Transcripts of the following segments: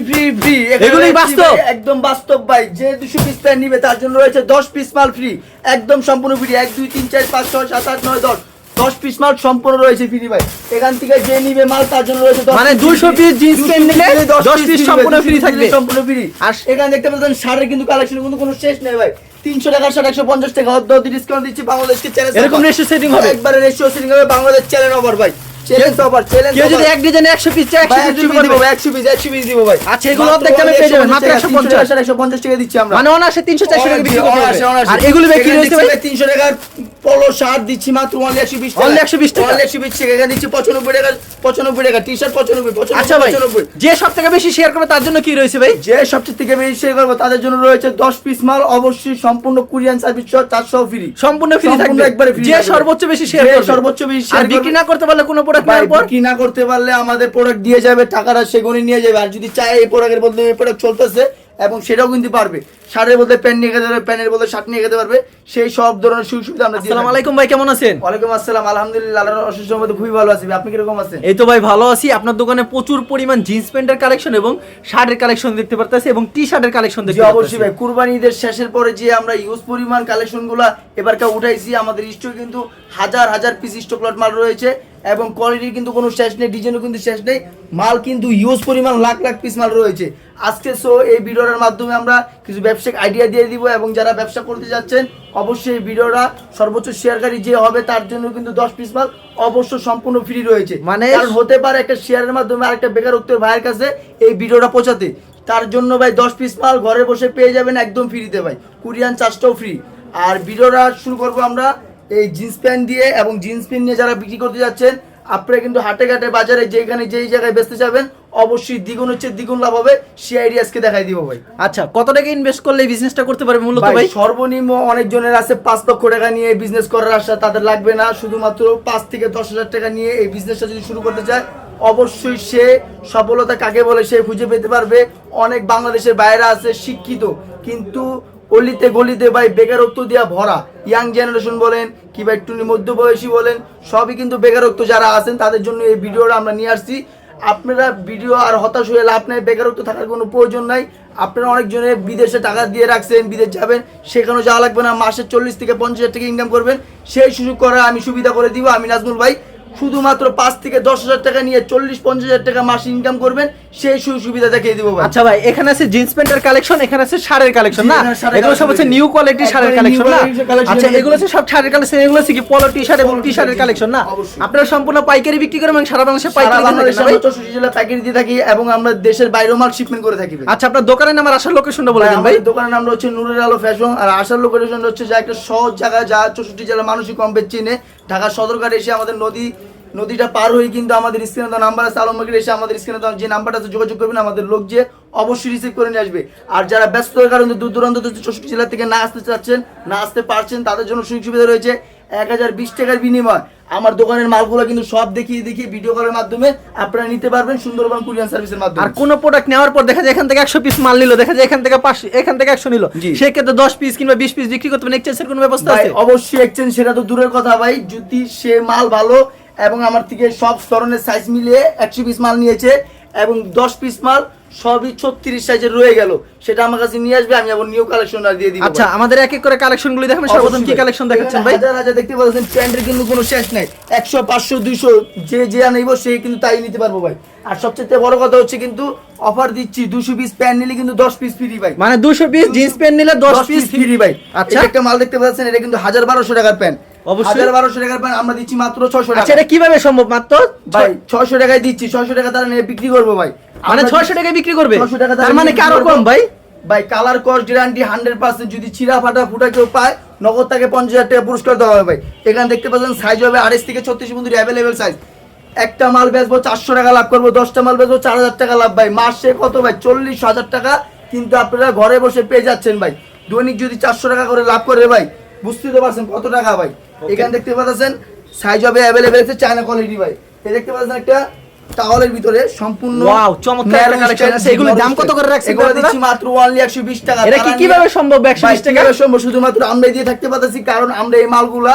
Free free এগুলোই বাস্তব? একদম বাস্তব ভাই। যে দুশো পিস প্যান্ট নিবে তার জন্য রয়েছে দশ পিস মাল ফ্রি একদম সম্পূর্ণ ফ্রি এক দুই তিন চার পাঁচ ছয় সাত আট নয় দশ। দশ পিস মাল সম্পূর্ণ রয়েছে ফ্রি ভাই। এখান থেকে যে নিবে মাল তার জন্য রয়েছে মানে piece 200 piece jeans 200 pant নিলে piece 10 সম্পূর্ণ ভাই, free 200 থাকবে। সম্পূর্ণ ফ্রি আর আর- এখানে দেখতে পাচ্ছেন শাড়ির কিন্তু কালেকশন কিন্তু কোনো শেষ নেই ভাই। তিনশো টাকার শার্ট একশো পঞ্চাশ টাকা ডিসকাউন্ট দিচ্ছি বাংলাদেশকে চ্যালেঞ্জ এরকম ratio setting হবে? একবারে রেশিও সেটিং হবে বাংলাদেশ অফার ভাই। চ্যালেঞ্জ অফার চ্যালেঞ্জ কেউ যদি এক ডিজাইনে 100 পিস 100 পিস দিব ভাই একশো পিস একশো পিস দিব ভাই। আচ্ছা, এগুলো অর্ধেক দামে পেয়ে যাবেন, মাত্র 150 একশো পঞ্চাশ। টাকা দিচ্ছি আমরা মানে অনাসে 300 400 টাকা বিক্রি করতে। আর এগুলো বিক্রি হচ্ছে ভাই? ভাই 300 টাকার পলো শার্ট দিচ্ছি মাত্র only 120 টাকা। Only 120 টাকা। Only 120 টাকা। এখানে দিচ্ছি 95 টাকা 95 টাকা। টি-শার্ট 95 95 আচ্ছা ভাই যে সব থেকে বেশি শেয়ার করবে তার জন্য কি রয়েছে ভাই? যে থেকে বেশি শেয়ার করব তাদের জন্য রয়েছে 10 পিস মাল অবশ্যই সম্পূর্ণ কুরিয়ান সার্ভিস সহ 400 ফ্রি সম্পূর্ণ ফ্রি থাকবে। একবারে free যে সর্বোচ্চ বেশি শেয়ার করবে। সর্বোচ্চ বেশি আর বিক্রি না করতে পারলে কোনো প্রোডাক্ট নেওয়ার পর? বিক্রি না করতে পারলে আমাদের প্রোডাক্ট দিয়ে যাবে টাকাটা সেগুনি নিয়ে যাবে। আর যদি চায় এই প্রোডাক্টের বদলে এই প্রোডাক্ট চলতেছে এবং সেটাও কিন্তু পারবে। শার্টের বদলে প্যান্ট নিয়ে খেতে পারবে প্যান্টের বদলে শার্ট নিয়ে খেতে পারবে। সেই সব ধরনের সুযোগ সুবিধা আমরা আসসালামু আলাইকুম ভাই কেমন আছেন? ওয়ালাইকুম আসসালাম আলহামদুলিল্লাহ আল্লাহর অশেষ রহমতে খুবই ভালো আছি। আপনি কীরকম আছেন? এই তো ভাই ভালো আছি। আপনার দোকানে প্রচুর পরিমাণ জিন্স প্যান্টের কালেকশন এবং শার্টের কালেকশন দেখতে পারতেছি এবং টি শার্টের কালেকশন জি দেখতে অবশ্যই ভাই। কুরবানি ঈদের শেষের পরে যে আমরা ইউজ পরিমাণ কালেকশনগুলা এবারকার উঠাইছি আমাদের স্টোর কিন্তু হাজার হাজার পিস স্টক লট মাল রয়েছে। এবং কোয়ালিটির কিন্তু কোনো শেষ নেই ডিজাইনও কিন্তু শেষ নেই। মাল কিন্তু ইউজ পরিমাণ লাখ লাখ পিস মাল রয়েছে। আজকে সো এই ভিডিওটার মাধ্যমে আমরা কিছু ব্যবসায়িক আইডিয়া দিয়ে দিব এবং যারা ব্যবসা করতে যাচ্ছেন অবশ্যই এই ভিডিওটা সর্বোচ্চ শেয়ারকারী যে হবে তার জন্য কিন্তু দশ পিস মাল অবশ্য সম্পূর্ণ ফ্রি রয়েছে। মানে- কারণ হতে পারে একটা শেয়ারের মাধ্যমে আরেকটা বেকারত্ব ভাইয়ের কাছে এই ভিডিওটা পৌঁছাতে। তার জন্য ভাই দশ পিস মাল ঘরে বসে পেয়ে যাবেন একদম ফ্রিতে ভাই। কুরিয়ান চার্জটাও ফ্রি আর ভিডিওটা শুরু করব আমরা এই জিন্স প্যান্ট দিয়ে এবং জিন্স প্যান্ট নিয়ে যারা বিক্রি করতে যাচ্ছেন আপনারা কিন্তু হাটে ঘাটে বাজারে যেখানে যেই জায়গায় বেচতে যাবেন অবশ্যই দ্বিগুণ হচ্ছে দ্বিগুণ লাভ হবে সেই আইডিয়া আজকে দেখাই দিব ভাই। আচ্ছা কত টাকা ইনভেস্ট করলে এই বিজনেসটা করতে পারবে মূলত ভাই সর্বনিম্ন অনেকজনের আছে পাঁচ লক্ষ টাকা নিয়ে বিজনেস করার আশা তাদের লাগবে না। শুধুমাত্র পাঁচ থেকে দশ হাজার টাকা নিয়ে এই বিজনেসটা যদি শুরু করতে চায় অবশ্যই সে সফলতা কাকে বলে সে খুঁজে পেতে পারবে। অনেক বাংলাদেশের বাইরে আছে শিক্ষিত। কিন্তু অলিতে গলিতে ভাই বেকারত্ব দেওয়া ভরা। ইয়াং জেনারেশন বলেন কিংবা একটু মধ্যবয়সী বলেন, সবই কিন্তু বেকারত্ব যারা আছেন তাদের জন্য এই ভিডিওটা আমরা নিয়ে আসছি। আপনারা ভিডিও আর হতাশ হয়ে লাভ নাই, বেকারত্ব থাকার কোনো প্রয়োজন নাই। আপনারা অনেকজনে বিদেশে টাকা দিয়ে রাখছেন, বিদেশ যাবেন, সেখানেও যাওয়া লাগবে না, মাসে চল্লিশ থেকে পঞ্চাশ হাজার টাকা ইনকাম করবেন। সেই সুযোগ করা আমি সুবিধা করে দিব, আমি নাজমুল ভাই। শুধুমাত্র পাঁচ থেকে দশ হাজার টাকা নিয়ে চল্লিশ পঞ্চাশ হাজার টাকা মাসে ইনকাম করবেন সেই সুযোগ সুবিধা দেখিয়ে দিব ভাই। আচ্ছা ভাই এখানে আছে জিন্স প্যান্টের কালেকশন এখানে আছে শাড়ের কালেকশন না? এগুলো সব হচ্ছে নিউ কোয়ালিটি শাড়ের কালেকশন না? আচ্ছা এগুলো হচ্ছে সব শাড়ের কালেকশন এগুলো হচ্ছে কি পলো টি শার্ট এবং টি শার্টের কালেকশন না? আপনারা সম্পূর্ণ পাইকারি বিক্রি করেন এবং সারা বাংলাদেশে পাইকারি আমরা চৌষট্টি জেলায় পাইকারি দিয়ে থাকি এবং আমরা দেশের বাইরেও মাল শিপমেন্ট করে থাকি আচ্ছা আপনার দোকানের নাম আর আসার লোকেশনটা বলে দেন ভাই। দোকানের নাম হচ্ছে নুরের আলো ফ্যাশন আর আসার লোকেশন হচ্ছে যা একটা সহজ জায়গা যা চৌষট্টি জেলার মানুষই কম বেশ চিনে। ঢাকা সদরঘাট এসে আমাদের নদী নদীটা পার হয়ে কিন্তু আমাদের স্ক্রিনে দেওয়া নাম্বার আছে আলমবাগের এসে আমাদের স্ক্রিনে দেওয়া যে নাম্বারটা আছে যোগাযোগ করবেন আমাদের লোক যে অবশ্যই রিসিভ করে নিয়ে আসবে। আর যারা ব্যস্ত হয়ে কারণে দূর দূরান্ত চৌষট্টি জেলা থেকে না আসতে চাচ্ছেন না আসতে পারছেন তাদের জন্য সুযোগ সুবিধা রয়েছে এক হাজার বিশ টাকার বিনিময়। আমার দোকানের মালগুলো কিন্তু সব দেখিয়ে দেখিয়ে ভিডিও কলের মাধ্যমে আপনারা নিতে পারবেন সুন্দরবন কুরিয়ান সার্ভিসের মাধ্যমে। আর কোন প্রোডাক্ট নেওয়ার পর দেখা যায় এখান থেকে একশো পিস মাল নিল দেখা যায় এখান থেকে পাঁচ এখান থেকে একশো নিল। সেক্ষেত্রে দশ পিস কিংবা বিশ পিস বিক্রি করতে পারেন এক্সচেঞ্জের কোনো ব্যবস্থা আছে? অবশ্যই এক্সচেঞ্জ সেটা তো দূরের কথা ভাই যদি সে মাল ভালো এবং আমার থেকে সব ধরনের সাইজ মিলিয়ে একশো পিস মাল নিয়েছে এবং দশ পিস মাল সবই ছত্রিশ সাইজের রয়ে গেল। সেটা আমার কাছে নিয়ে আসবে আমি আবার নিউ কালেকশন দিয়ে দিব আচ্ছা আমাদের এক এক করে কালেকশন গুলি দেখাবেন সর্বপ্রথম কি কালেকশন দেখাচ্ছেন ভাই? হাজার হাজার দেখতে পাচ্ছেন প্যান্টের কিন্তু কোনো শেষ নাই। একশো পাঁচশো দুইশো যে যে আনাইবো সে কিন্তু তাই নিতে পারব ভাই। আর সবচেয়ে বড় কথা হচ্ছে কিন্তু অফার দিচ্ছি দুশো পিস প্যান্ট নিলে কিন্তু দশ পিস ফ্রি ভাই। মানে দুশো পিস জিন্স প্যান্ট নিলে দশ পিস ফ্রি ভাই। আচ্ছা। আচ্ছা একটা মাল দেখতে পাচ্ছেন এটা কিন্তু হাজার বারোশো টাকার প্যান্ট অবশ্যই। হাজার বারোশো টাকার প্যান্ট আমরা দিচ্ছি মাত্র ছশো আচ্ছা এটা কীভাবে সম্ভব মাত্র? ভাই ছশো টাকায় দিচ্ছি ছশো টাকা তারা নিয়ে বিক্রি করব ভাই। মানে আমরা ছয়শো টাকায় বিক্রি করবে? 600 টাকা তার মানে কি আরও কম ভাই? ভাই colour cost guarantee hundred percent যদি ছিঁড়া ফাটা ফুটা কেউ পায় নগদ তাকে পঞ্চাশ হাজার টাকা পুরস্কার দেওয়া হবে ভাই। এখানে দেখতে পাচ্ছেন সাইজ হবে আড়াইশ থেকে ছত্রিশ অ্যাভেলেবেল সাইজ একটা মাল বেচবো চারশো টাকা লাভ করব দশটা মাল বেচবো চার হাজার টাকা লাভ ভাই। মাসে কত ভাই? চল্লিশ হাজার টাকা। কিন্তু আপনারা ঘরে বসে পেয়ে যাচ্ছেন ভাই। দৈনিক যদি চারশো টাকা করে লাভ করে ভাই বুঝতে তো পারছেন কত টাকা ভাই। এখানে দেখতে পাচ্ছেন সাইজ হবে অ্যাভেলেবেল আছে চায়না কোয়ালিটি ভাই। এই দেখতে পাচ্ছেন একটা টাওয়ালের ভিতরে সম্পূর্ণ Wow, চমৎকার narrow আছে। narrow দাম কত করে রাখছেন এগুলো দিচ্ছি মাত্র অনলি একশো বিশ টাকা। এটা কি কীভাবে সম্ভব একশো ভাই, বিশ টাকা? কীভাবে সম্ভব? শুধুমাত্র আমরাই দিয়ে থাকতে পারতেছি কারণ আমরা এই মালগুলা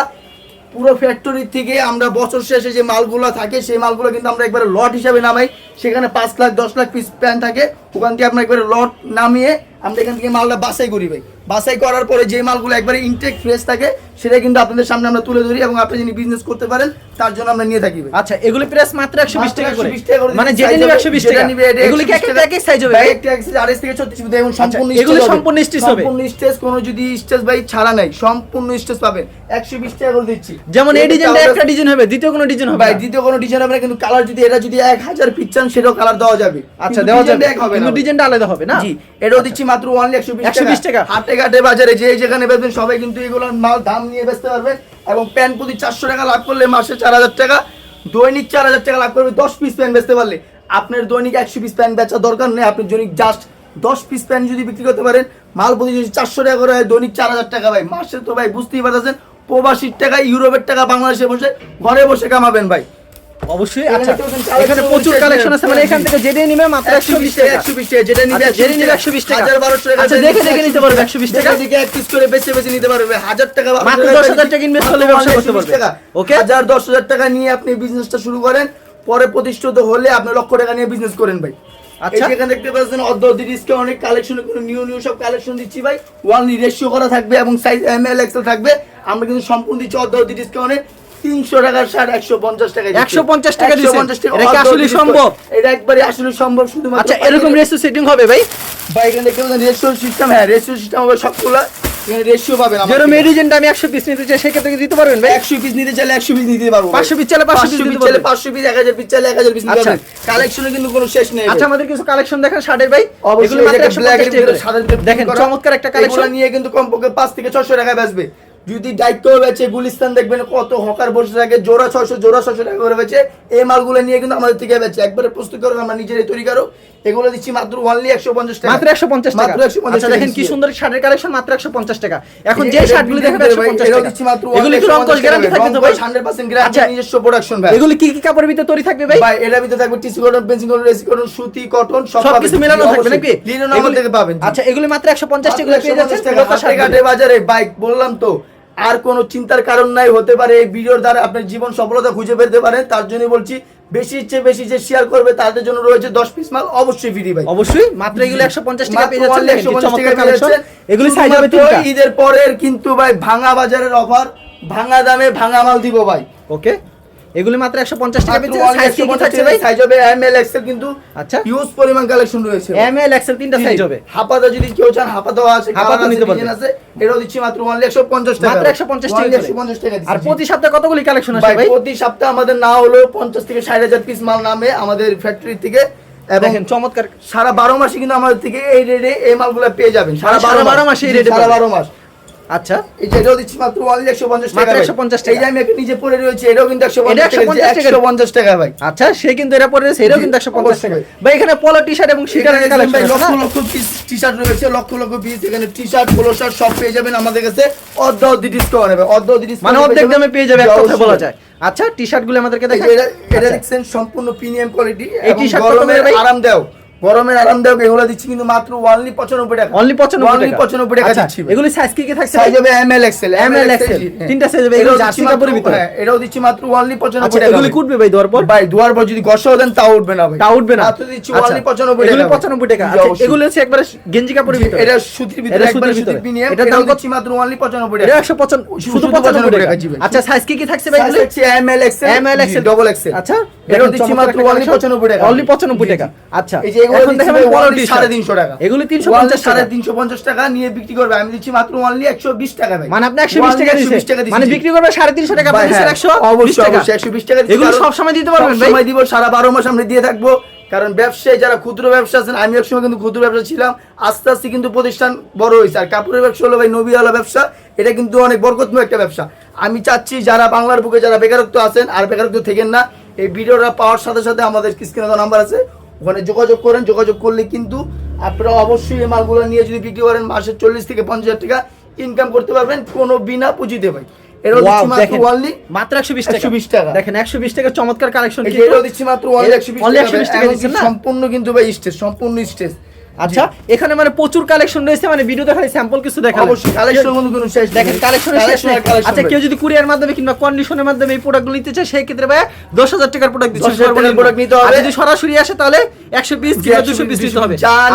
পুরো ফ্যাক্টরি থেকে আমরা বছর শেষে যে মালগুলো থাকে সেই মালগুলো কিন্তু আমরা একবারে লট হিসাবে নামাই। সেখানে পাঁচ লাখ দশ লাখ পিস প্যান থাকে। ওখান থেকে আমরা একবারে লট নামিয়ে আমরা এখান থেকে মালটা বাছাই করি ভাই। বাছাই করার পরে যে মালগুলো একবারে ইনটেক ফ্রেশ থাকে সেটা কিন্তু আপনাদের সামনে আমরা তুলে ধরি এবং আপনি যিনি বিজনেস করতে পারেন তার জন্য আমরা নিয়ে থাকি। আচ্ছা এগুলি প্রাইস মাত্র 120 টাকা করে? 120 টাকা মানে যেটা নিবে হবে, 120 টাকা? নিবে এগুলি কি একটা এক সাইজ হবে? ভাই একটা এক আড়াইশ থেকে 36 হবে এবং সম্পূর্ণ আচ্ছা, এগুলো সম্পূর্ণ stitch হবে? সম্পূর্ণ স্টেজ কোনো যদি স্টেজ ভাই ছাড়া নাই সম্পূর্ণ স্টেজ পাবেন। 120 টাকা করে দিচ্ছি। যেমন এই ডিজাইনটা একটা ডিজাইন হবে দ্বিতীয় কোনো ডিজাইন হবে ভাই দ্বিতীয় কোনো ডিজাইন হবে না কিন্তু কালার যদি এটা যদি এক হাজার পিস চান সেটাও কালার দেওয়া যাবে। আচ্ছা দেওয়া যাবে। কিন্তু ডিজাইনটা আলাদা হবে না? জি এটাও দিচ্ছি মাত্র অনলি একশো 120 টাকা। হাটে ঘাটে বাজারে যে যেখানে বেচবেন সবাই কিন্তু এগুলো মাল দাম নিয়ে বেচতে পারবেন এবং প্যান প্রতি চারশো টাকা লাভ করলে মাসে চার হাজার টাকা, দৈনিক চার হাজার টাকা লাভ করবে, দশ পিস প্যান বেচতে পারলে। আপনার দৈনিক একশো পিস প্যান বেচার দরকার নেই, আপনি দৈনিক জাস্ট দশ পিস প্যান যদি বিক্রি করতে পারেন, মাল প্রতি যদি চারশো টাকা করে হয়, দৈনিক চার হাজার টাকা ভাই। মাসে তো ভাই বুঝতেই পারতেছেন, প্রবাসীর টাকা ইউরোপের টাকা বাংলাদেশে বসে, ঘরে বসে কামাবেন ভাই। অবশ্যই আচ্ছা এখানে প্রচুর কালেকশন আছে মানে এখান থেকে যেটা নিবে মাত্র 120 টাকা 120 টাকা যেটা নিবে আচ্ছা, যেটা নিবে 120 টাকা। 1200 টাকা আচ্ছা, দেখে দেখে নিতে পারবে 120 টাকা। এক করে নিতে পারবে 1000 টাকা মাত্র 10,000 টাকা invest করলে ব্যবসা করতে পারবে। Okay? 1000 10000 টাকা নিয়ে আপনি বিজনেসটা শুরু করেন পরে প্রতিষ্ঠিত হলে আপনি লক্ষ টাকা নিয়ে বিজনেস করেন ভাই আচ্ছা। আচ্ছা এখানে দেখতে পাচ্ছেন অর্ধ অর্ধ অনেক কালেকশন নিউ নিউ সব কালেকশন দিচ্ছি ভাই ওয়ানলি রেশিও করা থাকবে এবং সাইজ এম এল এক্সেল থাকবে আমরা কিন্তু সম্পূর্ণ দিচ্ছি অর্ধ অর্ধ ডিসকাউন্টে তিনশো টাকার শার্ট একশো পঞ্চাশ টাকা 150 টাকা দিচ্ছেন। 150 টাকা এটা কি অর্ধ আসলেই discount। সম্ভব? এটা একবারে আসলে সম্ভব শুধুমাত্র আচ্ছা এরকম রেসিও সেটিং হবে ভাই? ভাই এখানে দেখতে পাচ্ছেন সিস্টেম হ্যাঁ রেশিও সিস্টেম হবে সবগুলো। রেশিও পাবেন যেরকম এই ডিজাইনটা আমি 100 পিস নিতে চাই সেক্ষেত্রে দিতে পারবেন ভাই? একশো পিস নিতে চাইলে একশো পিস নিতে পারব 500 piece চাইলে 500 পিস চাইলে পাঁচশো পিস এক হাজার পিস চাইলে এক হাজার পিস নিতে আচ্ছা। পারবেন। কালেকশনে কিন্তু কোনো শেষ নেই আচ্ছা আমাদের কিছু কালেকশন দেখেন শার্টের ভাই। অবশ্যই এগুলো মাত্র এই যে black 150 এর টাকা ভিতরে করে। সাদার ভিতরে দেখেন চমৎকার একটা কালেকশন নিয়ে কিন্তু কমপক্ষে পাঁচ থেকে ছশো টাকা বেচবে। যদি দায়িত্ব বেচে গুলিস্তান দেখবেন কত হকার বসে থাকে জোড়া ছয়শো জোড়া ছয়শো টাকা করে বেচে এই মালগুলো নিয়ে কিন্তু আমাদের থেকে বেচে একবারে প্রস্তুত করো আমরা নিজেরাই তৈরি করো। এগুলো দিচ্ছি মাত্র অনলি একশো পঞ্চাশ টাকা। মাত্র 150 টাকা। মাত্র একশো পঞ্চাশ আচ্ছা দেখেন কি সুন্দর শার্টের কালেকশন মাত্র 150 টাকা। এখন যে শার্টগুলো দেখেন ভাই, 150 টাকা। দিচ্ছি মাত্র এগুলো কি রং কোশ গ্যারান্টি থাকবে তো ভাই 100% গ্যারান্টি আচ্ছা নিজস্ব প্রোডাকশন ভাই। এগুলো কি কি কাপড়ের ভিতরে তৈরি থাকবে ভাই? ভাই এটার ভিতরে থাকবে টিসি কটন পেন্সিল কটন রেসি কটন সুতি কটন সব পাবেন। মেলানো থাকবে নাকি? থেকে পাবেন। আচ্ছা এগুলো মাত্র 150 টাকা মাত্র পেয়ে যাচ্ছেন। 150 টাকা। বাজারে বাইক বললাম তো। আর কোনো চিন্তার কারণ নাই হতে পারে এই ভিডিওর দ্বারা আপনার জীবন সফলতা খুঁজে পেতে পারেন। তার জন্য বলছি বেশি ইচ্ছে বেশি যে শেয়ার করবে তাদের জন্য রয়েছে দশ পিস মাল অবশ্যই ফ্রি ভাই। অবশ্যই মাত্র এগুলো 150 টাকা পেয়ে যাচ্ছেন only 150 টাকা কালেকশন এগুলো সাইজ হবে তিনটা। ঈদের পরের কিন্তু ভাই ভাঙা বাজারের অফার ভাঙা দামে ভাঙা মাল দিব ভাই। ওকে এগুলো মাত্র 150 টাকা সাইজ কি কি 150 থাকছে ভাই? সাইজ হবে এম এল এক্সেল কিন্তু আচ্ছা। হিউজ পরিমাণ কালেকশন রয়েছে। এম এল এক্সেল তিনটা সাইজ হবে। হাপাতা যদি কেউ চান হাপাতাও আছে হাপাতা নিতে পারবে। ডিজাইন আছে এটাও দিচ্ছি মাত্র অনলি 150 টাকা। মাত্র 150 টাকা Only করে। 150 টাকা আর প্রতি সপ্তাহে কতগুলি কালেকশন আসে ভাই প্রতি সপ্তাহে আমাদের না হলো 50 থেকে 60 হাজার পিস মাল নামে আমাদের ফ্যাক্টরি থেকে এবং দেখেন চমৎকার। সারা বারো মাসে কিন্তু আমাদের থেকে এই রেটে এই মালগুলো পেয়ে যাবেন। সারা বারো মাসে। এই এ সারা পাবেন। বারো মাস। আচ্ছা এই যে এটাও দিচ্ছি মাত্র অনলি একশো পঞ্চাশ টাকা ভাই। 150 টাকা। আমি একটা নিজে পরে রয়েছে এটাও কিন্তু একশো পঞ্চাশ টাকা একশো পঞ্চাশ টাকা ভাই। আচ্ছা সে কিন্তু এটা পরে রয়েছে এটাও কিন্তু 150 টাকা ভাই। এখানে পলো টি শার্ট এবং lakh lakh piece T shirt রয়েছে লক্ষ লক্ষ পিস এখানে টি শার্ট পোলো শার্ট সব পেয়ে যাবেন আমাদের কাছে। অর্ধ অর্ধ ডিসকাউন্ট হবে অর্ধ অর্ধ ডিসকাউন্ট মানে অর্ধেক দামে পেয়ে যাবে এক কথা বলা যায়। আচ্ছা টি শার্টগুলো আমাদেরকে দেখেন। এটা আচ্ছা। দেখছেন সম্পূর্ণ প্রিমিয়াম কোয়ালিটি এই গরমের করে ভাই? আরামদায়ক। গরমের আরামদায়ক এগুলো দিচ্ছি কিন্তু মাত্র অনলি পঁচানব্বই টাকা। অনলি 95 Only টাকা? 95 টাকা আচ্ছা, দিচ্ছি। এগুলি সাইজ কি কি থাকছে? সাইজ হবে M L XL M L XL তিনটা সাইজ হবে এগুলো জার্সি কাপড়ের ভিতরে। হ্যাঁ, এটাও দিচ্ছি মাত্র অনলি আচ্ছা পঁচানব্বই টাকা এগুলি। কুটবে ভাই দেওয়ার পর? ভাই দুয়ার পর যদি গসাও দেন তাও উঠবে না ভাই। তা উঠবে না। মাত্র দিচ্ছি আচ্ছা, অনলি পঁচানব্বই এগুলি টাকা 95 টাকা। আচ্ছা এগুলো হচ্ছে একবারে গেঞ্জি কাপড়ের ভিতরে। এটা সুতির ভিতরে এটা একবারে সুতির। প্রিমিয়াম এটার দাম দিচ্ছি মাত্র অনলি পঁচানব্বই এটা টাকা 195 শুধু শুধু 95 95 টাকা আচ্ছা সাইজ কি কি থাকছে ভাই এগুলি? M L XL M L XL double XL আচ্ছা এটা দিচ্ছি মাত্র অনলি collection। পঁচানব্বই টাকা। অনলি 95 টাকা। আচ্ছা এই যে এগুলো এখন দেখেন ভাই টি সাড়ে তিনশো টাকা। এগুলি 350 সাড়ে তিনশো পঞ্চাশ টাকা নিয়ে বিক্রি করবে। আমি দিচ্ছি মাত্র অনলি একশো বিশ টাকা ভাই। মানে আপনি 120 টাকা Only দিয়েছেন। 120 টাকা মানে বিক্রি করবে 350 টাকা ভাই, আপনি হ্যাঁ, দিচ্ছেন 120 অবশ্যই অবশ্যই একশো বিশ টাকা এগুলো কারণ সব দিতে পারবেন ভাই। দিব সারা বারো মাস আমরা দিয়ে থাকব। কারণ ব্যবসায়ী যারা ক্ষুদ্র ব্যবসা আছেন আমি একসময় কিন্তু ক্ষুদ্র ব্যবসা ছিলাম। আস্তে আস্তে কিন্তু প্রতিষ্ঠান বড় হয়েছে। আর কাপড়ের ব্যবসা হলো ভাই নবীওয়ালা ব্যবসা। এটা কিন্তু অনেক বরকতময় একটা ব্যবসা। আমি চাচ্ছি যারা বাংলার বুকে যারা বেকারত্ব আছেন আর বেকারত্ব থেকেন না এই ভিডিওটা পাওয়ার সাথে সাথে আমাদের স্ক্রিনে নাম্বার আছে ওখানে যোগাযোগ করেন যোগাযোগ করলে কিন্তু আপনারা অবশ্যই এই মালগুলো নিয়ে যদি বিক্রি করেন মাসে চল্লিশ থেকে পঞ্চাশ হাজার টাকা ইনকাম করতে পারবেন কোনো বিনা পুঁজিতে ভাই মাত্র দেখেন, only মাত্র 120 টাকা 120 টাকা। দেখেন 120 টাকা চমৎকার কালেকশন এই যে এটাও দিচ্ছি মাত্র only 120 Only টাকা 120 টাকা এবং দিচ্ছেন কি না? সম্পূর্ণ কিন্তু ভাই স্টেজ সম্পূর্ণ স্টেজ আচ্ছা এখানে মানে প্রচুর কালেকশন রয়েছে মানে ভিডিওতে খালি স্যাম্পল কিছু দেখাবো অবশ্যই কালেকশন কোনো শেষ দেখেন কালেকশন আর collection আচ্ছা কেউ যদি কুরিয়ার মাধ্যমে কিংবা কন্ডিশনের মাধ্যমে এই প্রোডাক্টগুলো নিতে চায় সেই ক্ষেত্রে ভাই দশ হাজার টাকার প্রোডাক্ট দিচ্ছে 10,000 টাকার product নিতে হবে। আর যদি সরাসরি আসে তাহলে একশো পিস জি, কিংবা 100 দুশো পিস piece, নিতে হবে। আর।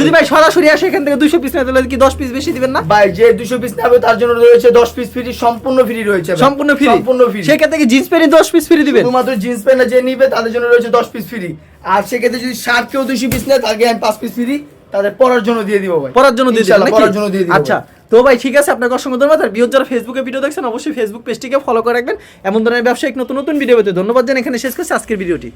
যদি ভাই সরাসরি আসে এখান থেকে দুশো পিস নিতে তাহলে কি দশ পিস বেশি দিবেন না? ভাই যে দুশো পিস নেবে তার জন্য রয়েছে দশ পিস ফ্রি সম্পূর্ণ ফ্রি রয়েছে সম্পূর্ণ ফ্রি সম্পূর্ণ ফ্রি সেক্ষেত্রে কি জিন্স প্যান্ট দশ পিস ফ্রি দিবেন? শুধুমাত্র জিন্স প্যান্ট যে নিবে তাদের জন্য রয়েছে দশ পিস ফ্রি আর সেক্ষেত্রে যদি ষাট কেউ দুশো পিস নেয় তাকে আমি পাঁচ পিস ফ্রি তাদের পড়ার জন্য দিয়ে দিব ভাই। পড়ার জন্য দিয়ে দিবেন পড়ার পরার জন্য দিয়ে দিব আচ্ছা তো ভাই ঠিক আছে আপনাকে অসংখ্য ধন্যবাদ। আর বিয়োগ যারা ফেসবুকে ভিডিও দেখছেন অবশ্যই ফেসবুক পেজটিকে ফলো করে রাখবেন। এমন ধরনের ব্যবসায়িক নতুন নতুন ভিডিও পেতে ধন্যবাদ জানাই এখানে শেষ করছি আজকের ভিডিওটি।